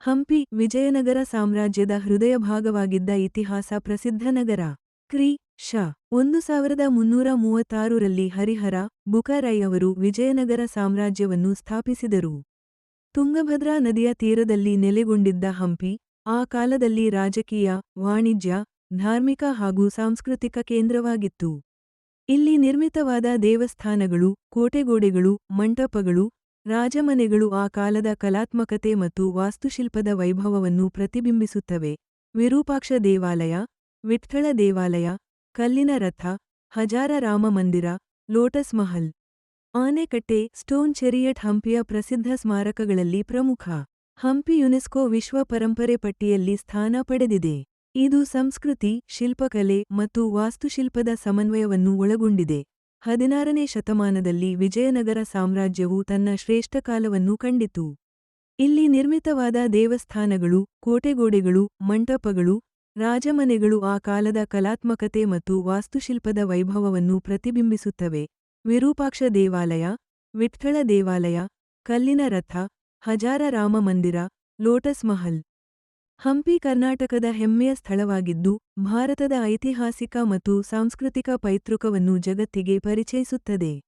ಹಂಪಿ, ವಿಜಯನಗರ ಸಾಮ್ರಾಜ್ಯದ ಹೃದಯ ಭಾಗವಾಗಿದ್ದ ಇತಿಹಾಸ ಪ್ರಸಿದ್ಧ ನಗರ. ಕ್ರಿ. ಶ. ಒಂದು ಸಾವಿರದ ಮುನ್ನೂರ ಮೂವತ್ತಾರರಲ್ಲಿ ಹರಿಹರ ಬುಕರೈ ಅವರು ವಿಜಯನಗರ ಸಾಮ್ರಾಜ್ಯವನ್ನು ಸ್ಥಾಪಿಸಿದರು. ತುಂಗಭದ್ರಾ ನದಿಯ ತೀರದಲ್ಲಿ ನೆಲೆಗೊಂಡಿದ್ದ ಹಂಪಿ, ಆ ಕಾಲದಲ್ಲಿ ರಾಜಕೀಯ, ವಾಣಿಜ್ಯ, ಧಾರ್ಮಿಕ ಹಾಗೂ ಸಾಂಸ್ಕೃತಿಕ ಕೇಂದ್ರವಾಗಿತ್ತು. ಇಲ್ಲಿ ನಿರ್ಮಿತವಾದ ದೇವಸ್ಥಾನಗಳು, ಕೋಟೆಗೋಡೆಗಳು, ಮಂಟಪಗಳು ರಾಜಮನೆಗಳು ಆ ಕಾಲದ ಕಲಾತ್ಮಕತೆ ಮತ್ತು ವಾಸ್ತುಶಿಲ್ಪದ ವೈಭವವನ್ನು ಪ್ರತಿಬಿಂಬಿಸುತ್ತವೆ. ವಿರೂಪಾಕ್ಷ ದೇವಾಲಯ ವಿಠ್ಠಳ ದೇವಾಲಯ, ಕಲ್ಲಿನ ರಥ, ಹಜಾರ ರಾಮ ಮಂದಿರ, ಲೋಟಸ್ ಮಹಲ್, ಆನೆಕಟ್ಟೆ, ಸ್ಟೋನ್ ಚೆರಿಯಟ್ ಹಂಪಿಯ ಪ್ರಸಿದ್ಧ ಸ್ಮಾರಕಗಳಲ್ಲಿ ಪ್ರಮುಖ. ಹಂಪಿ ಯುನೆಸ್ಕೋ ವಿಶ್ವ ಪರಂಪರೆ ಪಟ್ಟಿಯಲ್ಲಿ ಸ್ಥಾನ ಪಡೆದಿದೆ. ಇದು ಸಂಸ್ಕೃತಿ, ಶಿಲ್ಪಕಲೆ ಮತ್ತು ವಾಸ್ತುಶಿಲ್ಪದ ಸಮನ್ವಯವನ್ನು ಒಳಗೊಂಡಿದೆ. ಹದಿನಾರನೇ ಶತಮಾನದಲ್ಲಿ ವಿಜಯನಗರ ಸಾಮ್ರಾಜ್ಯವು ತನ್ನ ಶ್ರೇಷ್ಠ ಕಾಲವನ್ನು ಕಂಡಿತು. ಇಲ್ಲಿ ನಿರ್ಮಿತವಾದ ದೇವಸ್ಥಾನಗಳು, ಕೋಟೆಗೋಡೆಗಳು, ಮಂಟಪಗಳು, ರಾಜಮನೆಗಳು ಆ ಕಾಲದ ಕಲಾತ್ಮಕತೆ ಮತ್ತು ವಾಸ್ತುಶಿಲ್ಪದ ವೈಭವವನ್ನು ಪ್ರತಿಬಿಂಬಿಸುತ್ತವೆ. ವಿರೂಪಾಕ್ಷ ದೇವಾಲಯ ವಿಠ್ಠಳ ದೇವಾಲಯ, ಕಲ್ಲಿನ ರಥ, ಹಜಾರ ರಾಮ ಮಂದಿರ, ಲೋಟಸ್ ಮಹಲ್. ಹಂಪಿ ಕರ್ನಾಟಕದ ಹೆಮ್ಮೆಯ ಸ್ಥಳವಾಗಿದ್ದು ಭಾರತದ ಐತಿಹಾಸಿಕ ಮತ್ತು ಸಾಂಸ್ಕೃತಿಕ ಪೈತೃಕವನ್ನು ಜಗತ್ತಿಗೆ ಪರಿಚಯಿಸುತ್ತದೆ.